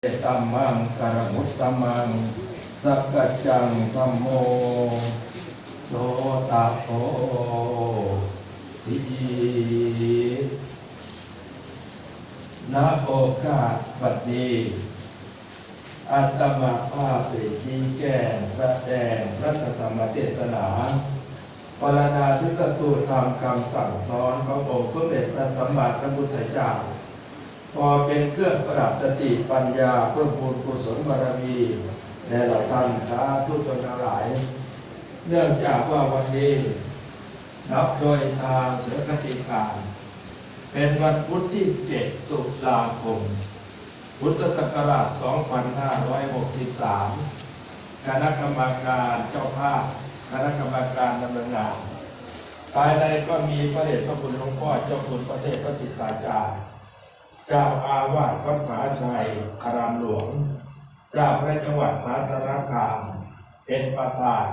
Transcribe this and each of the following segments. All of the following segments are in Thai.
ตัมมังกรมุตตมังสักกัจจังธัมโมโสตโพธินะโอกาบัดนี้อัตมาภาพเปชี้แก่แสดงพระธรรมเทศนาปรณาทิตตูตามคำสั่งสอนขององค์สมเด็จพระสัมมาสัมพุทธเจ้า พอเป็นเครื่องประดับสติปัญญาเพิ่มพูนกุศลบารมีแด่เหลาท่านสาธุชนหลาย เนื่องจากว่าวันนี้นับโดยทางเสือคติการ เป็นวันพุธที่ 7 ตุลาคม พุทธศักราช 2563 คณะกรรมการเจ้าภาพ คณะกรรมการดำเนินงานภายในก็มีพระเดชพระคุณหลวงพ่อเจ้าคุณประเทศพระจิตตาจารย์ เจ้าอาวาสวัดมหาชัยอารามหลวง เจ้าพระจังหวัดมหาสารคาม เป็นประธาน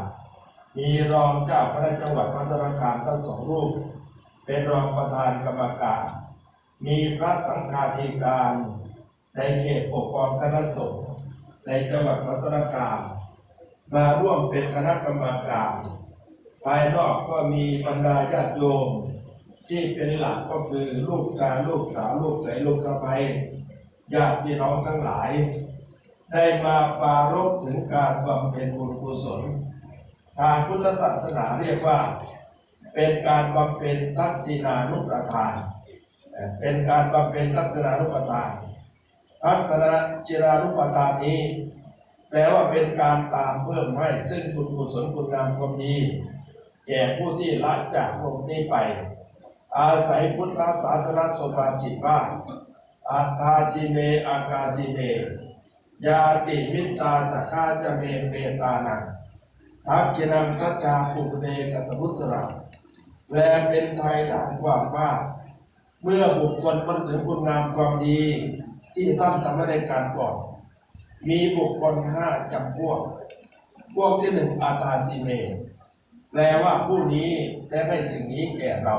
มีรองเจ้าพระจังหวัดมหาสารคามทั้งสองรูป เป็นรองประธานกรรมการ มีพระสังฆาธิการ ในเขตปกครองคณะสงฆ์ในจังหวัดมหาสารคาม มาร่วมเป็นคณะกรรมการ ภายนอกก็มีบรรดาญาติโยม ที่เป็นหลักก็คือลูกชายลูกสาวลูกเขยลูกสะใภ้ญาติพี่น้องทั้งหลาย ได้มาปรารบถึงการบำเพ็ญบุญกุศล ทางพุทธศาสนาเรียกว่า เป็นการบำเพ็ญทักษิณานุปทาน เป็นการบำเพ็ญทักษิณานุปทานทักษิณาจิรานุปทานนี้ แปลว่าเป็นการตามเพิ่มให้ซึ่งบุญกุศลคุณงามความดีแก่ผู้ที่ละจากโลกนี้ไป อาศัยพุทธศาสนาสมบัติว่าอัตาชิเมอากาชิเม ยาติมิตาสกาจะเมเปตานังทักกินังทัจจาปุเรกัตมุตระแปลเป็นไทยด่านความว่า เมื่อบุคคลมาถึงคุณงามความดี ที่ท่านทำไม่ได้การก่อน มีบุคคลห้าจำพวก พวกที่หนึ่งอาตาซีเม แปลว่าผู้นี้ได้ให้สิ่งนี้แก่เรา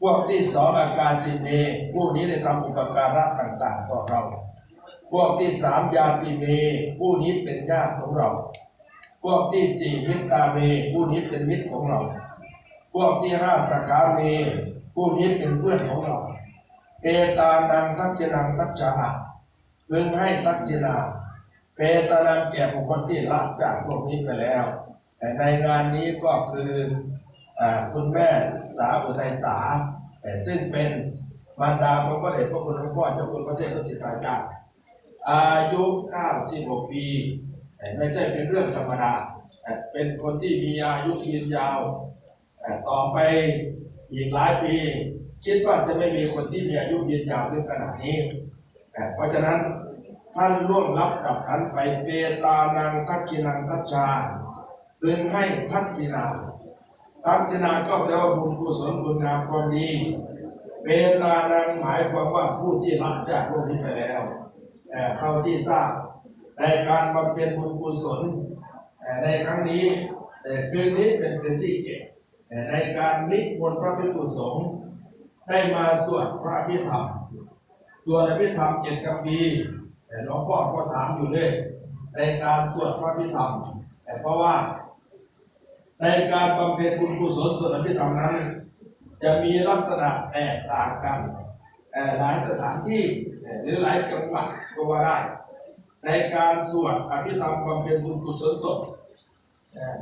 พวกที่สองอากาศิเมผู้นี้ได้ทำอุปการะต่างๆต่อเรา พวกที่สามญาติเมผู้นี้เป็นญาติของเรา พวกที่สี่มิตรตาเมผู้นี้เป็นมิตรของเรา พวกที่ห้าสขาเมผู้นี้เป็นเพื่อนของเรา เอตานังทักษินังทักจาพึงให้ทักษิณาเปตานังแก่บุคคลที่ละจากโลกนี้ไปแล้ว แต่ในงานนี้ก็คือ คุณแม่สาอุทัยสาแต่ซึ่งเป็นมารดาของพระเดชพระคุณหลวงพ่อเจ้าคุณพระเทพพระจิตาจารย์อายุ96ปีไม่ใช่เป็นเรื่องธรรมดาเป็นคนที่มีอายุยืนยาวต่อไปอีกหลายปี คิดว่าจะไม่มีคนที่มีอายุยืนยาวถึงขนาดนี้ เพราะฉะนั้นท่านล่วงลับดับขันไปเปตานังทักกินังทัชชาพึงให้ทักษิณา ทักษิณาก็แปลว่าบุญกุศลคุณงามความดีเปตานังหมายความว่าผู้ที่ละจากโลกนี้ไปแล้วแต่เท่าที่ทราบในการบำเพ็ญบุญกุศลแต่ในครั้งนี้แต่คืนนี้เป็นคืนที่เจ็ดในการนิมนต์พระภิกษุสงฆ์ได้มาสวดพระอภิธรรมสวนอภิธรรมเจ็ดคำพีแต่หลวงพ่อก็ถามอยู่เลยในการสวดพระอภิธรรมแต่เพราะว่า ในการบำเพ็ญบุญกุศลส่วนอภิธรรมนั้น จะมีลักษณะแตกต่างกันหลายสถานที่หรือหลายจังหวัดก็ว่าได้ ในการสวดอภิธรรมบำเพ็ญบุญกุศลศพ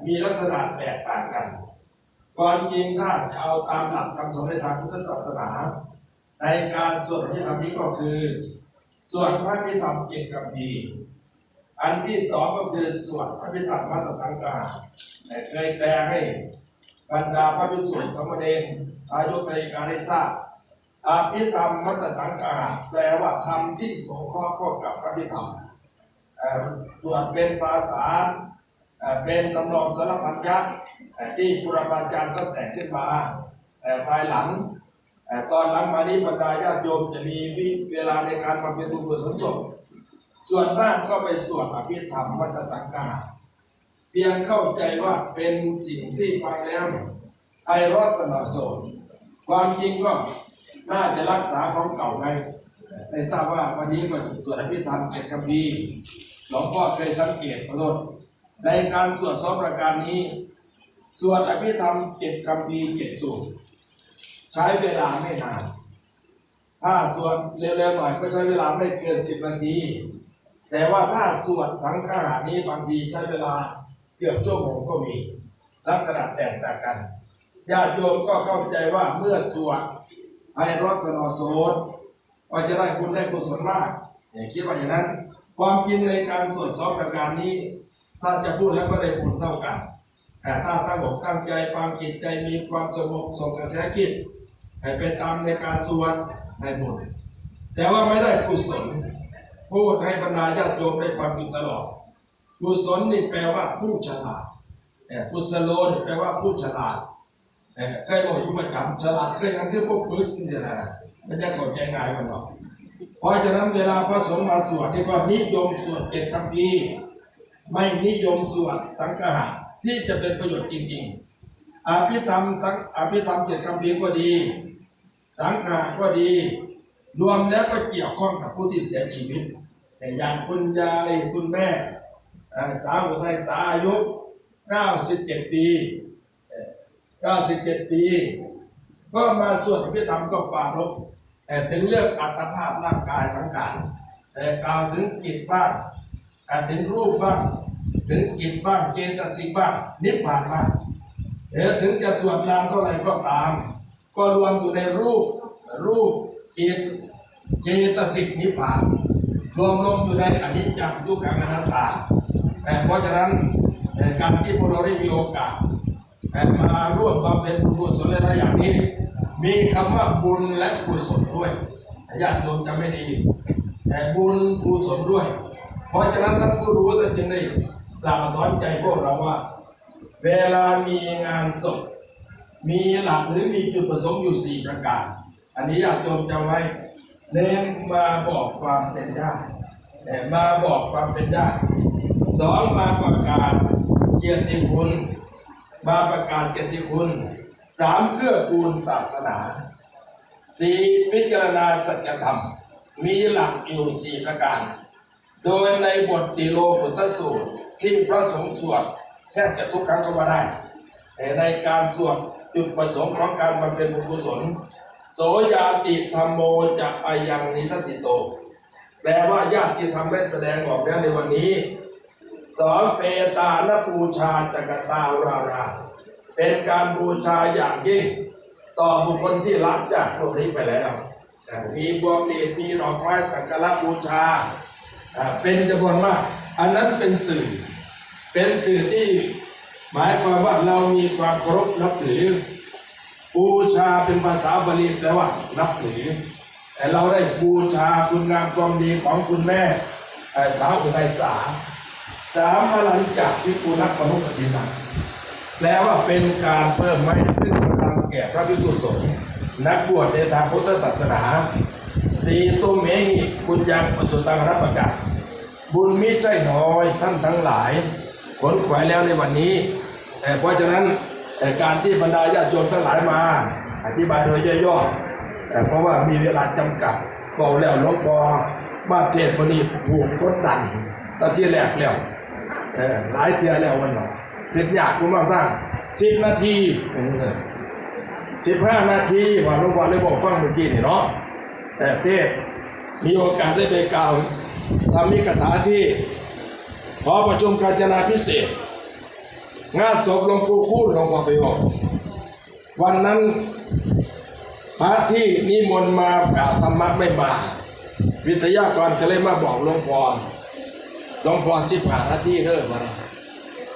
มีลักษณะแตกต่างกันความจริงถ้าจะเอาตามหลักคำสอนในทางพุทธศาสนา ในการสวดอภิธรรมนี้ก็คือสวดพระอภิธรรมเจ็ดกัมพีอันที่สองก็คือสวดพระอภิธรรมมัตตสังกา แต่เคยแปลให้บรรดาพระภิกษุสมเณรอายุทยการได้ทราบอภิธรรมมัตสังกาแปลว่าธรรมที่สงเคราะห์เข้ากับพระอภิธรรมเอ่วดเป็นภาษาเป็นตำนองสารพันยักษ์ที่บุรพาจารย์ก็แต่งขึ้นมาภายหลังตอนหลังมานี้บรรดาญาติโยมจะมีวิเวลาในการมาเป็นบุญกุศลศพส่วนมากก็ไปสวดอภิธรรมวัตสังฆา เพียงเข้าใจว่าเป็นสิ่งที่ฟังแล้วเนี่ยไพเราะสนอโสดความจริงก็น่าจะรักษาของเก่าไว้ได้ทราบว่าวันนี้ก็จุดสวดอภิธรรมเกียรติคัมภีหลวงพ่อเคยสังเกตขอโทษในการสวดสองประการนี้สวดอภิธรรมเกียรติคัมภีเกียรติสูตรใช้เวลาไม่นาน ถ้าสวดเร็วๆหน่อยก็ใช้เวลาไม่เกินสิบนาทีแต่ว่าถ้าสวดสังฆานี้บางทีใช้เวลา เกือบชั่วโมงก็มีลักษณะแตกต่างกันญาติโยมก็เข้าใจว่าเมื่อสวดไพเรสนอโสดก็จะได้บุญได้กุศลมากอย่าคิดว่าอย่างนั้น ความจริงในการสวดสองประการนี้ถ้าจะพูดแล้วก็ได้บุญเท่ากัน แต่ถ้าตั้งอกตั้งใจฟังจิตใจมีความสงบส่งกระแสจิตให้ไปตามในการสวดได้บุญแต่ว่าไม่ได้กุศลพูดให้บรรดาญาติโยมได้ฟังอยู่ตลอด กุศลนี่แปลว่าผู้ฉลาดเอ่อกุศโลนี่แปลว่าผู้ฉลาดเอ่อเคยบอกอยู่ประจำฉลาดเคยยังคือพวกปึ๊กนี่นะมันจะเข้าใจง่ายมันหรอกเพราะฉะนั้นเวลาพระสงฆ์มาสวดนี่ก็นิยมสวดเจ็ดคำพีไม่นิยมสวดสังฆะที่จะเป็นประโยชน์จริงๆอภิธรรมสังอภิธรรมเจ็ดคำพีก็ดี สังฆะก็ดี รวมแล้วก็เกี่ยวข้องกับผู้ที่เสียชีวิต แต่อย่างคุณยายคุณแม่ สาวอุทัยสาอายุ 97 ปีเอ่อ97 ปี ก็มาสวดอภิธรรมก็ปารบแต่ถึงเรื่องอัตภาพร่างกายสังขารแต่กล่าวถึงจิตบ้างอ่ถึงรูปบ้าง ถึงจิตบ้างเจตสิกบ้าง นิพพานบ้างเดี๋ยวถึงจะสวดนานเท่าไหร่ก็ตาม ก็รวมอยู่ในรูปรูปจิตเจตสิกนิพพานรวมลงอยู่ในอนิจจังทุกขังอนัตตา เพราะฉะนั้นการที่พวกเราได้มีโอกาสมาร่วมบำเพ็ญบุญกุศลในะอย่างนี้ มีคำว่าบุญและกุศลด้วยญาติโยมจำไม่ดีแต่บุญกุศลด้วย เพราะฉะนั้นท่านผู้รู้ท่านจึงได้กล่าวสอนใจพวกเราว่า เวลามีงานศพมีหลักหรือมีจุดประสงค์อยู่สี่ประการ อันนี้อยากโยมจำไว้เน้นมาบอกความเป็นญาติแต่มาบอกความเป็นญาติ สองมาประกาศเกียรติคุณมาประกาศเกียรติคุณสามเกื้อกูลศาสนาสี่พิจารณาสัจธรรม มีหลักอยู่สี่ประการ โดยในบทติโลกุตสูตรที่พระสงฆ์สวดแทบจะทุกครั้งก็ว่าได้แต่ในการสวดจุดประสงค์ของการบำเพ็ญบุญกุศล โสยาติธรรมโมจะไปยังนิทัตติโต แปลว่าญาติที่ทำได้แสดงออกแล้วในวันนี้ สองเปตานบูชาจักตารารา เป็นการบูชาอย่างยิ่ง ต่อบุคคลที่รับจากโลกนี้ไปแล้ว มีบวงเลีมีดอกไม้สักการะบูชา เป็นจำนวนมาก อันนั้นเป็นสื่อ เป็นสื่อที่หมายความว่าเรามีความเคารพนับถือ บูชาเป็นภาษาบาลีแปลว่า นับถือแต่เราได้บูชาคุณงามความดีของคุณแม่สาวอุทัยสา สามพลังจากวิปุลักมนุปตินังแปลว่าเป็นการเพิ่มไม้ซึ่งกำลังแก่พระพิจุสงฆ์นักบวชในทางพุทธศาสนาสีตุเมงิบุญยังปัจจุตังรับประกาศบุญมิใช่น้อยท่านทั้งหลายขนขวายแล้วในวันนี้แต่เพราะฉะนั้นแต่การที่บรรดาญาติโยมทั้งหลายมา อธิบายโดยย่อๆแต่เพราะว่ามีเวลาจำกัดบอกแล้วหลวงปอบ้านเทศวันนี้ถูกกดดันตอนที่แรกแล้ว หลายเทียแล้ววันหนอคิดยากกูมากตั้งสิบนาทีสิบห้านาทีว่าหลวงปอได้บอกฟังเมื่อกี้นี่เนาะแต่เทศมีโอกาสได้ไปกล่าวทำมิกถาที่หอประชุมการจนาพิเศษ งานศพหลวงปู่คูณหลวงพ่อไปบอกวันนั้นพระที่นิมนต์มากล่าวธรรมะไม่มา วิทยากรก็เลยมาบอกหลวงพ่อ หลวงพ่อสิบหานหน้าที่เด้อมมานะ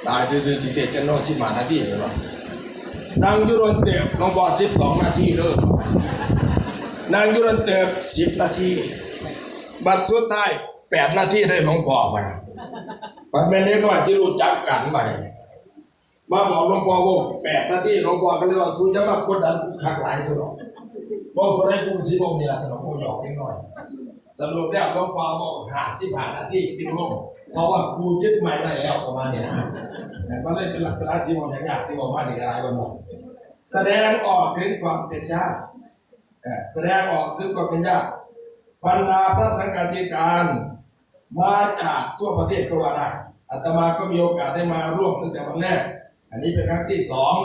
ตายซื่อๆที่เทศกันเนอสิบหานหน้าที่เถอะเนาะนางยุรนเตบหลวงพ่อสิบสองนาทีเด้อนางยุรนเตบสิบนาทีบัตรสุดท้ายแปดนาทีได้หลวงพ่อมานะมันไม่ได้น้อยที่รู้จักกันมาเนี่ยมาบอกหลวงพ่อว่าแปดนาทีหลวงพ่อก็เลยว่าคุณจะมากดดันขักหลายสุดหรอกบอกคนให้กูสิบงนี่แหละสนองกูหยอกนิดหน่อยสรุปแล้วหลวงพ่อบอกหาสิบห้านาทีกินลง เพราะว่ากูยึดไม่ได้แล้วประมาณนี้นะแต่มันเลยเป็นลักษณะที่บอกอย่างยากที่บอกว่านี่อะไรบ้างแสดงออกถึงความเป็นญาติแสดงออกถึงความเป็นญาติบรรดาพระสังฆาธิการมาจากทั่วประเทศก็ว่าได้อาตมาก็มีโอกาสได้มาร่วมตั้งแต่วันแรก อันนี้เป็นครั้งที่สอง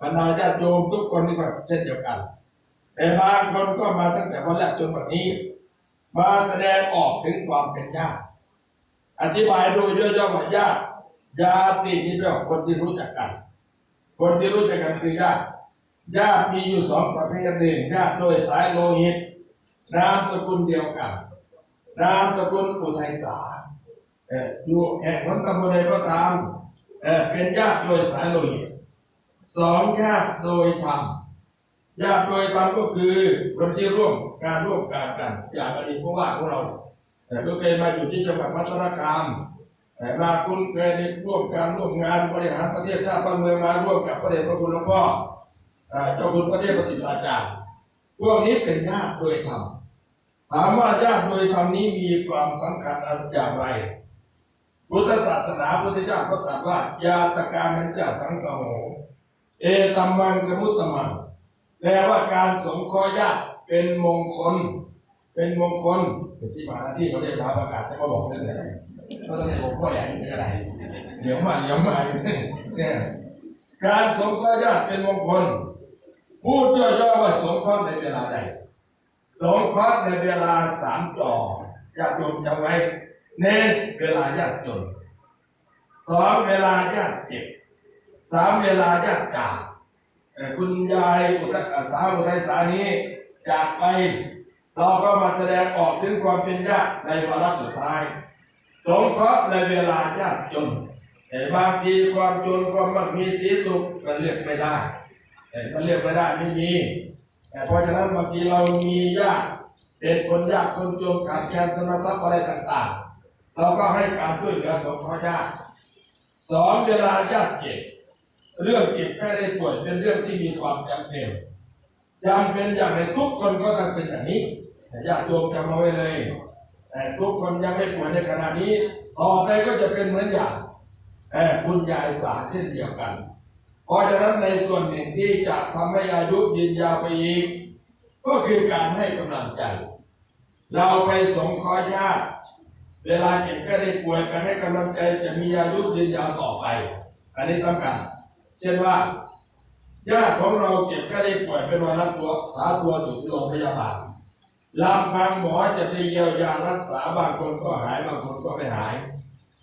บรรดาญาติโยมทุกคนนี่ก็เช่นเดียวกัน แต่บางคนก็มาตั้งแต่วันแรกจนวันนี้ มาแสดงออกถึงความเป็นญาติ อธิบายโดยย่อๆว่าญาติญาตินี่แปลว่าคนที่รู้จักกัน คนที่รู้จักกันคือญาติญาติมีอยู่สองประเภทหนึ่งญาติโดยสายโลหิต นามสกุลเดียวกัน นามสกุลอุทัยสาเอออยู่แห่งคนตำบลใดก็ตามเออเป็นญาติโดยสายโลหิตสองญาติโดยธรรมญาติโดยธรรมก็คือคนที่ร่วมงานร่วมการกัน อย่างอดีตผู้ว่าของเรา แต่ก็เคยมาอยู่ที่จังหวัดมหาสารคามแต่มาคุ้นเคยในร่วมการร่วมงานบริหารประเทศชาติบ้านเมืองมาร่วมกับพระเดชพระคุณหลวงพ่อเจ้าคุณพระเทพประสิทธิ์อาจารย์พวกนี้เป็นญาติโดยธรรมถามว่าญาติโดยธรรมนี้มีความสำคัญอย่างไรพุทธศาสนาพุทธเจ้าก็ตรัสว่า ญาตการนันจะสังกโหเอตัมมังกมุตตมังแปลว่าการสงเคราะห์ญาติเป็นมงคล เป็นมงคลเป็นสิบหาที่เขาเรียกลาประกาศจะมาบอกเรื่องอะไรก็ต้องให้ผมพ่อใหญ่เป็นอะไร เดี๋ยวมาเดี๋ยวมาเนี่ยการสงเคราะห์ญาติเป็นมงคลพูดย่อๆว่าสงเคราะห์ในเวลาใดสงเคราะห์ในเวลาสามต่อญาติโยมจำไว้เน้นเวลายากจนสองเวลายากเจ็บสามเวลายากจากเอ่อคุณยายอุตเอ่อสาวอุทัยสานี้จากไป เราก็มาแสดงออกถึงความเป็นญาติในวาระสุดท้าย สงเคราะห์ในเวลายากจน แต่บางทีความจนความมั่งมีสีสุขมันเลือกไม่ได้แต่มันเลือกไม่ได้ไม่มีแต่เพราะฉะนั้นบางทีเรามีญาติเป็นคนยากคนจนขาดแคลนทุนทรัพย์อะไรต่างๆ เราก็ให้การช่วยเหลือสงเคราะห์ญาติสองเวลาญาติเจ็บเรื่องเจ็บแค่ได้ป่วยเป็นเรื่องที่มีความจำเป็น จำเป็นอย่างไรทุกคนก็ต้องเป็นอย่างนี้แต่ญาติโยมจำเอาไว้เลยแต่ทุกคนยังไม่ป่วยในขณะนี้ต่อไปก็จะเป็นเหมือนอย่างเอ่อคุณยายสาเช่นเดียวกัน เพราะฉะนั้นในส่วนหนึ่งที่จะทำให้อายุยืนยาวไปอีก ก็คือการให้กำลังใจ เราไปสงเคราะห์ญาติเวลาเจ็บก็ได้ป่วยไปให้กำลังใจจะมีอายุยืนยาวต่อไป อันนี้สำคัญเช่นว่า ญาติของเราเจ็บก็ได้ป่วยเป็นวันรักตัวสาตัวอยู่ที่โรงพยาบาลลำพังหมอจะไปเยียวยารักษาบางคนก็หายบางคนก็ไม่หาย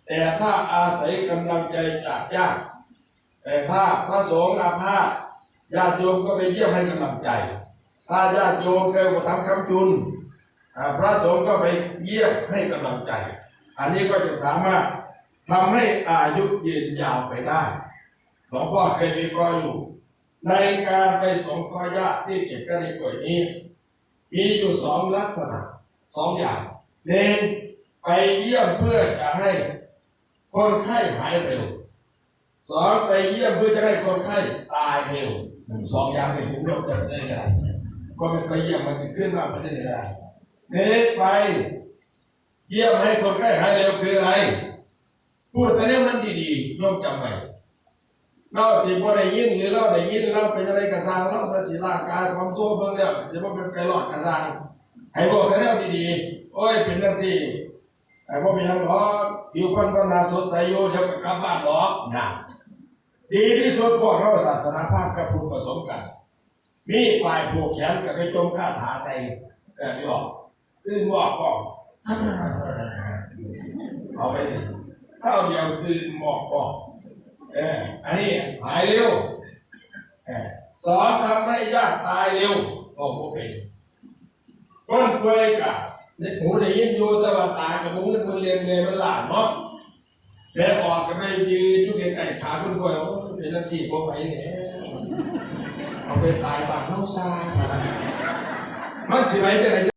แต่ถ้าอาศัยกำลังใจจากญาติแต่ถ้าพระสงฆ์อาภาษญาติโยมก็ไปเยี่ยมให้กำลังใจ ถ้าญาติโยมเคยกระทำคำจุนพระสงฆ์ก็ไปเยี่ยมให้กำลังใจ อันนี้ก็จะสามารถทำให้อายุยืนยาวไปได้หลวงพ่อเคยมีกรอยู่ ในการไปสงเคราะห์ญาติที่เจ็บก็ในป่วยนี้ มีอยู่สองลักษณะสองอย่างหนึ่งไปเยี่ยมเพื่อจะให้คนไข้หายเร็วสองไปเยี่ยมเพื่อจะให้คนไข้ตายเร็วสองอย่างไปถึงเร็วจะได้อะไรก็เป็นไปเยี่ยมมันจะขึ้นมาไม่ได้อะไรเน้นไป เยี่ยมให้คนไข้หายเร็วคืออะไร พูดแต่เนี้มันดีๆโยมจำไว้ เราสิบ่ได้ยินหรือเราได้ยินเราเป็นอะไรกระซังเราแต่สิร่างกายความโซ่เบิ่งแล้วจะบ่เป็นไปรอดกระซังให้บอกแต่เนี้ดีๆโอ้ยเป็นจังซี่ไอ้บ่เป็นหยังหรอกผิวพรรณก็น่าสดใสอยู่เดี๋ยวก็กลับบ้านหรอกนะดีที่สุดพวกเราศาสนาภาคกับพุทธผสมกัน มีฝ่ายผูกแขนกับไปจมคาถาใส่เออนี่บอกซึ่งบอกบอกเอาไปเท่าเดียวซึ่งบอกก็เออ อันนี้หายเร็วสองทำให้ญาติตายเร็วโอ้โหเป็นคนป่วยกะเนี่ยหูได้ยินอยู่แต่ว่าตากับมึงมันเรียนเงยมันหลานเนาะแม่ออกก็ไม่ยืนทุกไก่ขาคุณป่วยโอ้เป็นนาทีพอไหวแล้วเอาไปตายบางน้องซาขนาดนั้นมันสิไหวจะไหน